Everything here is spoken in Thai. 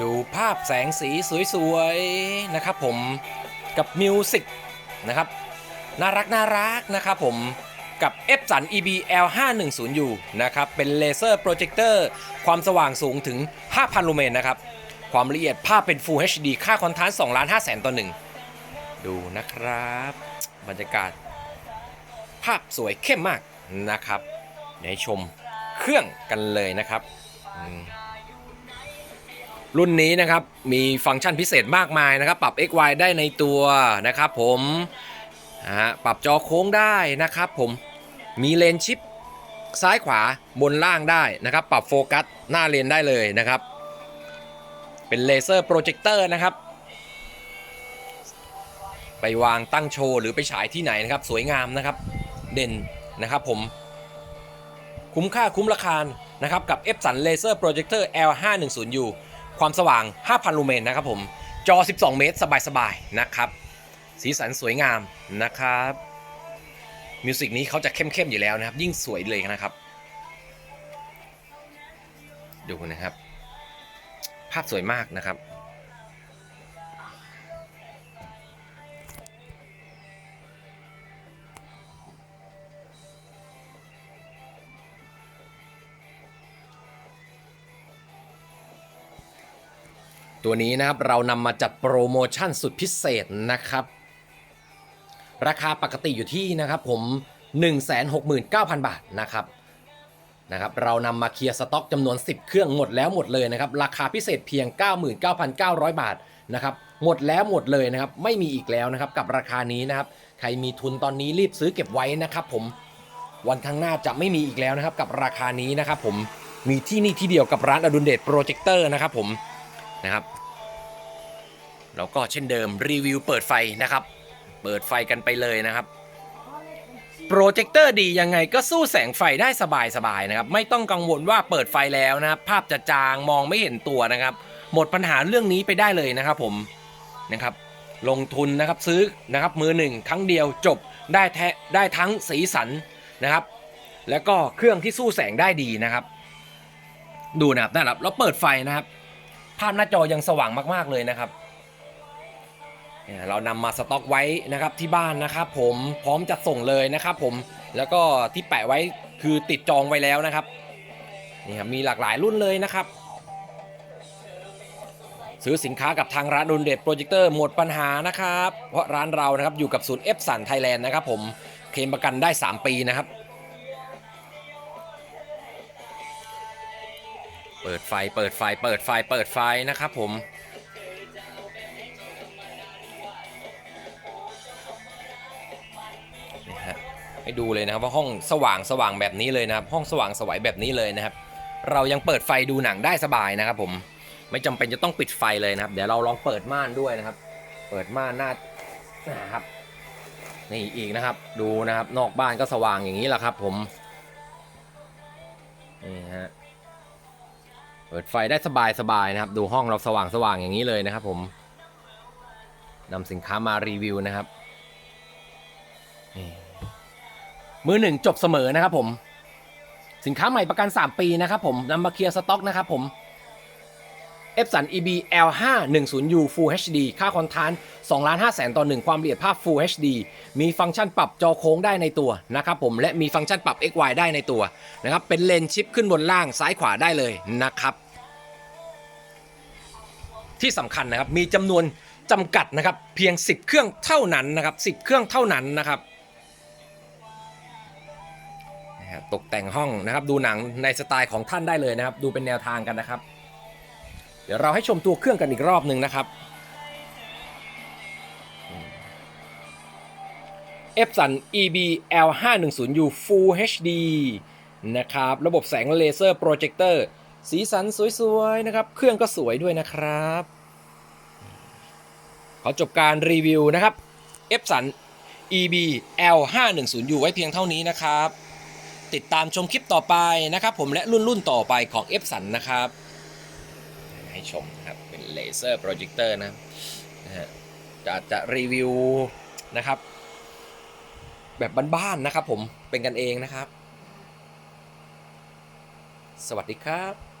ดูภาพแสงสีสวยๆนะครับผมกับมิวสิกนะครับน่ารักน่ารักนะครับผมกับ e p s o n EBL 510U นะครับ เป็นเลเซอร์โปรเจคเตอร์ความสว่างสูงถึง 5,000 ลูเมนนะครับ ความละเอียดภาพเป็น Full HD ค่าคอนทราสต์2ล้าน5แสนต่อหนึ่งดูนะครับ บรรยากาศ ภาพสวยเข้มมากนะครับเดี๋ยวให้ชมเครื่องกันเลยนะครับ รุ่นนี้นะครับมีฟังก์ชันพิเศษมากมายนะครับ ปรับ XY ได้ในตัวนะครับผมฮะปรับจอโค้งได้นะครับผมมีเลนชิปซ้ายขวาบนล่างได้นะครับ ปรับโฟกัสหน้าเลนได้เลยนะครับ เป็นเลเซอร์โปรเจคเตอร์นะครับ ไปวางตั้งโชว์หรือไปฉายที่ไหนนะครับ สวยงามนะครับ เด่นนะครับผมคุ้มค่าคุ้มราคานะครับ กับ e p s o n Laser Projector L510U ความสว่าง 5,000 ลูเมนนะครับผม จอ 12 เมตร สบายๆ นะครับ สีสันสวยงามนะครับ มิวสิกนี้เขาจะเข้มๆ อยู่แล้วนะครับ ยิ่งสวยเลยนะครับ ดูนะครับ ภาพสวยมากนะครับ ตัวนี้นะครับเรานำมาจัดโปรโมชั่นสุดพิเศษนะครับ ราคาปกติอยู่ที่นะครับผม 169,000 บาทนะครับนะครับเรานำมาเคลียร์สต็อกจำนวน 10 เครื่องหมดแล้วหมดเลยนะครับราคาพิเศษเพียง 99,900 บาทนะครับหมดแล้วหมดเลยนะครับไม่มีอีกแล้วนะครับกับราคานี้นะครับใครมีทุนตอนนี้รีบซื้อเก็บไว้นะครับผมวันข้างหน้าจะไม่มีอีกแล้วนะครับกับราคานี้นะครับผมมีที่นี่ที่เดียวกับร้านอดุลเดชโปรเจคเตอร์นะครับผม นะครับแล้วก็เช่นเดิมรีวิวเปิดไฟนะครับ เปิดไฟกันไปเลยนะครับโปรเจคเตอร์ดียังไงก็สู้แสงไฟได้สบายๆนะครับ ไม่ต้องกังวลว่าเปิดไฟแล้วนะครับ ภาพจะจางมองไม่เห็นตัวนะครับ หมดปัญหาเรื่องนี้ไปได้เลยนะครับผมนะครับลงทุนนะครับซื้อนะครับมือหนึ่งครั้งเดียวจบได้แท้ได้ทั้งสีสันนะครับ แล้วก็เครื่องที่สู้แสงได้ดีนะครับ ดูนะครับนะครับแล้วเปิดไฟนะครับาพหน้าจอยังสว่างมาก ๆ เลยนะครับเนี่ยเรานำมาสต็อกไว้นะครับที่บ้านนะครับ ผมพร้อมจัดส่งเลยนะครับ ผมแล้วก็ที่แปะไว้คือติดจองไว้แล้วนะครับนี่ครับมีหลากหลายรุ่นเลยนะครับ ซื้อสินค้ากับทางร้านดุนเด็ดโปรเจคเตอร์หมดปัญหานะครับ เพราะร้านเรานะครับอยู่กับศูนย์เอฟสันไทยแลนด์นะครับ ผมเคลมประกันได้ 3 ปีนะครับ เปิดไฟ เปิดไฟ เปิดไฟ เปิดไฟนะครับผมนี่ฮะให้ดูเลยนะครับว่าห้องสว่างสว่างแบบนี้เลยนะครับ ห้องสว่างสวยแบบนี้เลยนะครับ เรายังเปิดไฟดูหนังได้สบายนะครับผม ไม่จำเป็นจะต้องปิดไฟเลยนะครับ เดี๋ยวเราลองเปิดม่านด้วยนะครับ เปิดม่านหน้านะครับ นี่อีกนะครับ ดูนะครับ นอกบ้านก็สว่างอย่างนี้แหละครับ ผม นี่ฮะ เปิดไฟได้สบายสบายนะครับ ดูห้องเราสว่างสว่างอย่างนี้เลยนะครับผมนำสินค้ามารีวิวนะครับมือหนึ่งจบเสมอนะครับผม สินค้าใหม่ประกัน 3 ปีนะครับผมนำมาเคลียร์สต็อกนะครับผม e p s o n EB L510U Full HD ค่าคอนทาน2ล้าน5แสนต่อ 1 ความละเอียดภาพ Full HD มีฟังก์ชันปรับจอโค้งได้ในตัวนะครับผม และมีฟังก์ชันปรับ XY ได้ในตัวนะครับ เป็นเลนชิปขึ้นบนล่างซ้ายขวาได้เลยนะครับ ที่สำคัญนะครับ มีจำนวนจำกัดนะครับ เพียง 10 เครื่องเท่านั้นนะครับ 10 เครื่องเท่านั้นนะครับตกแต่งห้องนะครับ ดูหนังในสไตล์ของท่านได้เลยนะครับ ดูเป็นแนวทางกันนะครับ เดี๋ยวเราให้ชมตัวเครื่องกันอีกรอบหนึ่งนะครับ e p s o n EB L510U Full HD นะครับ ระบบแสงเลเซอร์โปรเจคเตอร์ สีสันสวย ๆ นะครับ เครื่องก็สวยด้วยนะครับ ขอจบการรีวิวนะครับ e p s o n EB L510U ไว้เพียงเท่านี้นะครับ ติดตามชมคลิปต่อไปนะครับ ผมและรุ่นรุ่นๆต่อไปของ e p s o n นะครับ ให้ชมครับเป็นเลเซอร์โปรเจคเตอร์นะนะฮะจะจะรีวิวนะครับ แบบบ้านๆนะครับผมเป็นกันเองนะครับ สวัสดีครับ